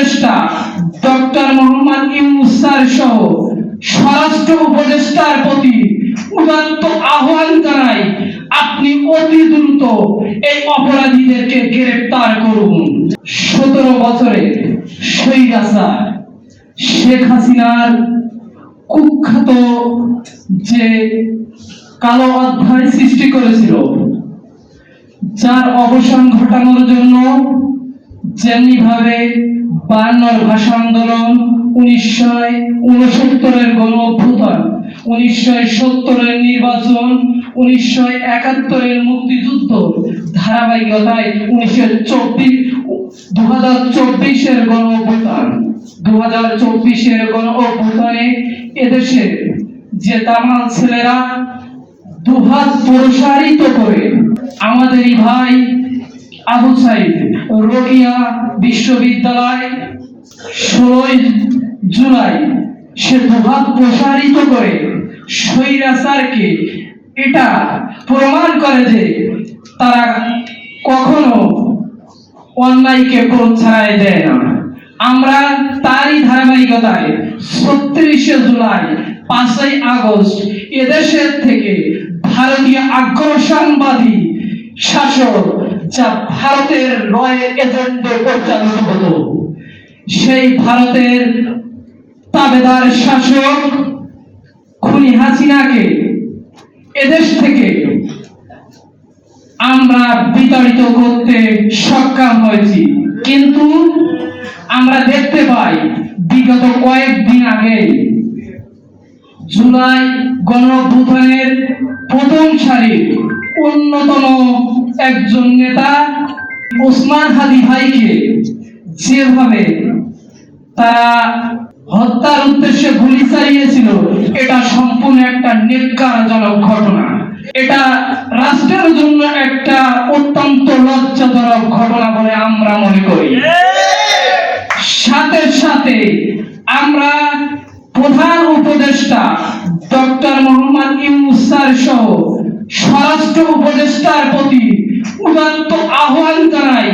উপদেষ্টা ডক্টর মোহাম্মদ ইউনুস সহ স্বরাষ্ট্র উপদেষ্টার প্রতি উদাত্ত আহ্বান জানাই আপনি অতি দ্রুত এই অপরাধীদেরকে গ্রেফতার করুন। সতেরো বছরে স্বৈরাচার শেখ হাসিনার কুখ্যাত যে কালো অধ্যায় সৃষ্টি করেছিল, যার অবসান ঘটানোর জন্য যেমনি ভাবে বায়ান্নর ভাষা আন্দোলন উনিশশো উনসত্তরের গণ অভ্যুত্থান উনিশশো সত্তরের নির্বাচন উনিশশো একাত্তরের মুক্তিযুদ্ধ ধারাবাহিকতায় উনিশশো চব্বিশ দু হাজার চব্বিশের গণ অভ্যুত্থান দু হাজার চব্বিশের গণ অভ্যুত্থানে এদেশে যে তামাল ছেলেরা দুহাত প্রসারিত করে, আমাদেরই ভাই আবু সাইদ রোকিয়া বিশ্ববিদ্যালয় ষোলোই জুলাই সে প্রভাব প্রসারিত করে স্বৈরাচারকে এটা প্রমাণ করে যে তারা কখনো অন্যায়কে প্রচ্ছায় দেয় না। আমরা তারই ধারাবাহিকতায় ছত্রিশে জুলাই, পাঁচই আগস্ট এদেশের থেকে ভারতীয় আগ্রাসনবাদী শাসক যা ভারতের রয়ের এজেন্টে পরিচালিত হতো সেই ভারতের তাবেদার শাসক খুনি হাসিনাকে এদেশ থেকে আমরা বিতাড়িত করতে সক্ষম হয়েছি। কিন্তু আমরা দেখতে পাই, বিগত কয়েকদিন আগে জুলাই গণ প্রথম সারির অন্যতম একজন নেতা ওসমান হাদি ভাইকে যেভাবে তারা হত্যার উদ্দেশ্যে গুলি চালিয়েছিল, এটা সম্পূর্ণ একটা নেককারজনক ঘটনা। এটা রাষ্ট্রের জন্য একটা অত্যন্ত লজ্জাজনক ঘটনা বলে আমরা মনে করি। সাথে সাথে আমরা প্রধান উপদেষ্টা ডক্টর মোহাম্মদ ইউনুস স্যার সহ স্বরাষ্ট্র উপদেষ্টার প্রতি উদাত্ত আহ্বান জানাই,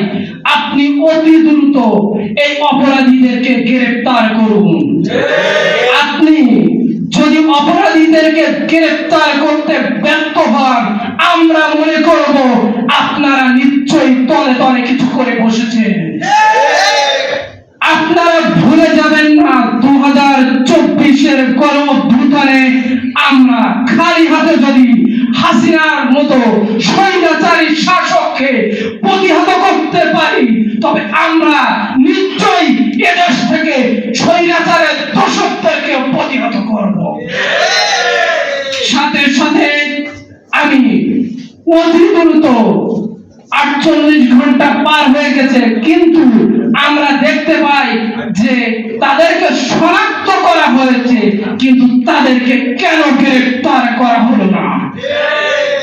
আপনি অতি দ্রুত এই অপরাধীদেরকে গ্রেফতার করুন। আপনি যদি অপরাধীদেরকে গ্রেফতার করতে ব্যর্থ হন, আমরা মনে করব আপনারা নিশ্চয়ই তলে তলে কিছু করে বসেছেন। আপনারা ভুলে যাবেন না দু হাজার চব্বিশের গণ অভ্যুত্থানে আমরা খালি হাতে যদি স্বৈরাচারের দোষকদেরকে প্রতিহত করব। সাথে সাথে আমি অতি দ্রুত আটচল্লিশ ঘণ্টা পার হয়ে গেছে, কিন্তু আমরা দেখতে পাই যে তাদেরকে শনাক্ত করা হয়েছে, কিন্তু তাদেরকে কেন গ্রেফতার করা হলো না?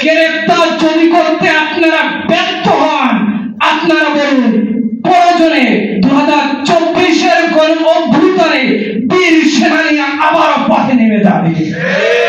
গ্রেফতার যদি করতে আপনারা ব্যর্থ চব্বিশের